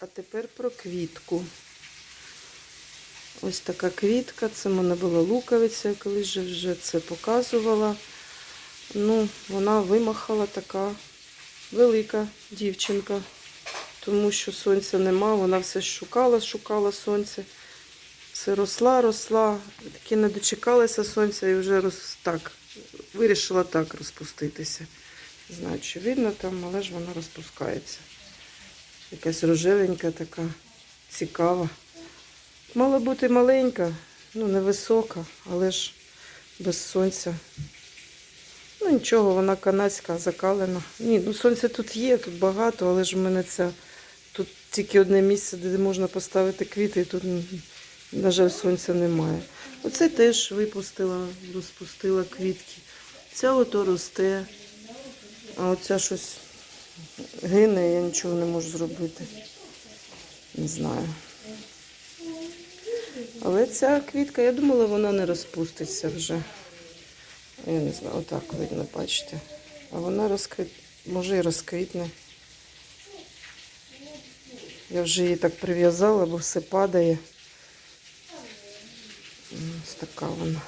А тепер про квітку. Ось така квітка. Це в мене була луковиця, я колись же вже це показувала. Ну, вона вимахала така велика дівчинка, тому що сонця нема, вона все шукала, шукала сонце. Все росла, росла, таки не дочекалася сонця і вже роз... так, вирішила так розпуститися. Знаю, чи видно там, але ж вона розпускається. Якась рожевенька така, цікава. Мала бути маленька, ну невисока, але ж без сонця. Ну нічого, вона канадська, закалена. Ні, ну сонце тут є, тут багато, але ж в мене це тут тільки одне місце, де можна поставити квіти, і тут, на жаль, сонця немає. Оце теж випустила, розпустила квітки. Ця ото росте, а оця щось гине, я нічого не можу зробити. Не знаю. Але ця квітка, я думала, вона не розпуститься вже. Я не знаю, отак видно, бачите. А вона розквіт... може і розквітне. Я вже її так прив'язала, бо все падає. Ось така вона.